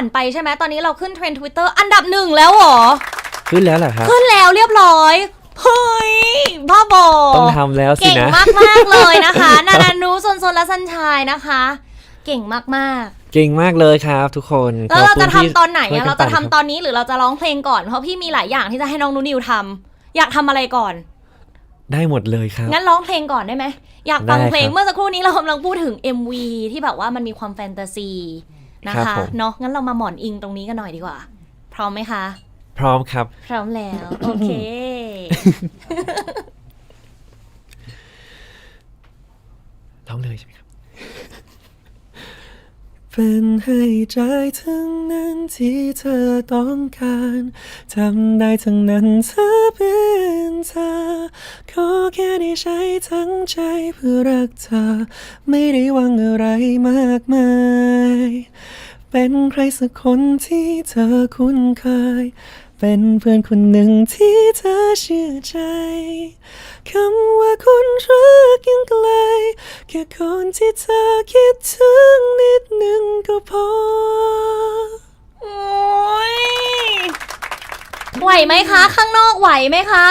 ขวัญไปใช่ไหมตอนนี้เราขึ้นเทรนด์ทวิตเตอร์อันดับหนึ่งแล้วเหรอ ขึ้นแล้วเหรอครับ ขึ้นแล้วเรียบร้อยเฮ้ยบ้าบอต้องทำแล้วสิเก่งนะมากมากๆเลยนะคะ นานานุโซนโซนและสัญชัยนะคะ เก่งมากมากเก่งมากเลยครับทุกคนๆแล้วเราจะทำตอนไหนช่วยอะกัเราจะทำปั่นคตบอนนี้หรือเราจะร้องเพลงก่อนเพราะพี่มีหลายอย่างที่จะให้น้องนูนิวทำอยากทำอะไรก่อน ได้หมดเลยครับ งั้นร้องเพลงก่อนได้ไหมอยากฟังได้ครับเพลงเมื่อสักครู่นี้เรากำลังพูดถึง MV ที่แบบว่ามันมีความแฟนตาซี นะครัคะบผมเนาะงั้นเรามาหมอนอิงตรงนี้กันหน่อยดีกว่า พร้อมไหมคะ พร้อมครับ พร้อมแล้ว โอเค ร้องเลยใช่ไหมครับ เป็นให้ใจทั้งนั้นที่เธอต้องการทำได้ทั้งนั้นเธอเป็นเธอขอแค่ได้ใช้ทั้งใจเพื่อรักเธอ ไม่ได้หวังอะไรมากมาย เป็นใครสักคนที่เธอคุ้นเคย เป็นเพื่อนคนหนึ่งที่เธอเชื่อใจ คำว่าคนรักยังไกล แค่คนที่เธอคิดถึงนิดหนึ่งก็พอ โอ้ยไหวไหมคะ ข้างนอกไหวไหมคะ